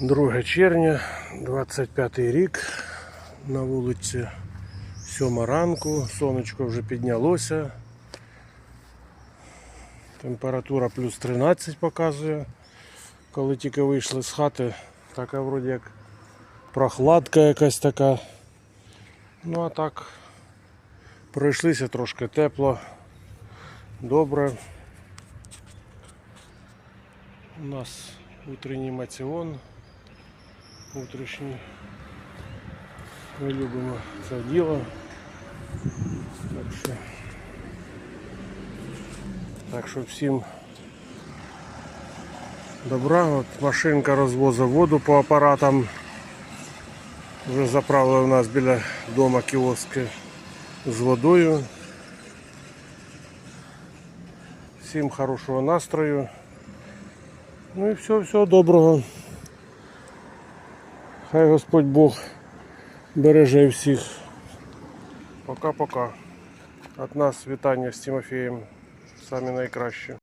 2 червня, 25 рік. На вулиці 7 ранку, сонечко вже піднялося. Температура плюс 13 показує. Коли тільки вийшли з хати, така вроді як прохладка якась така. Ну а так, пройшлися трошки тепло, добре. У нас утренній маціон, утрішній. Ми любимо це діло. Так що, так що всім добра. От машинка розвозить воду по апаратам. Вже заправили у нас біля дома кіоски з водою. Всім хорошого настрою. Ну і все, всього доброго. Хай Господь Бог береже всіх. Пока-пока. От нас вітання з Тимофієм. Самі найкращі.